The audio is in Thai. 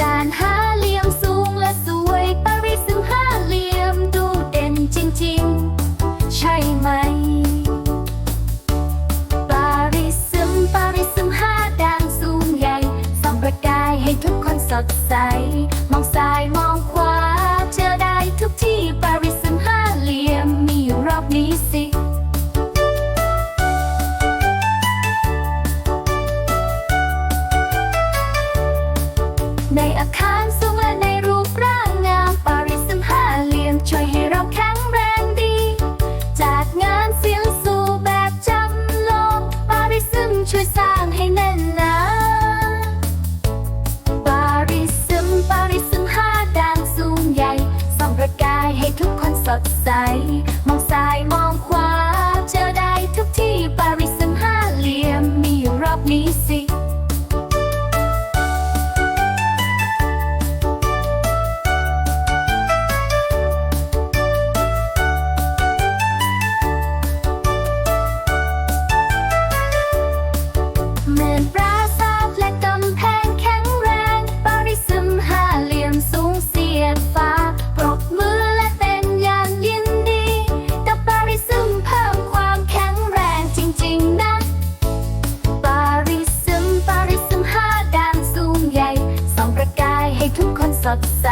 ด่านห้าเหลี่ยมสูงและสวยปารีสดูห้าเหลี่ยมดูเด่นจริงๆ ใช่ไหม ปารีสซึมปารีสซึมห้าด่านสูงใหญ่ส่องประกายให้ทุกคนสดใส มองซ้ายมองขวา ในอาคารสูงและในรูปร่างงามปาริสมห้าเหลี่ยมช่วยให้เราแข็งแรงดี จากงานเสียงสู่แบบจำลองปาริซึมช่วยสร้างให้แน่นหนาปาริซึมปาริซึมห้าด่านสูงใหญ่ส่องประกายให้ทุกคนสดใส มองซ้ายมองขวา สดใส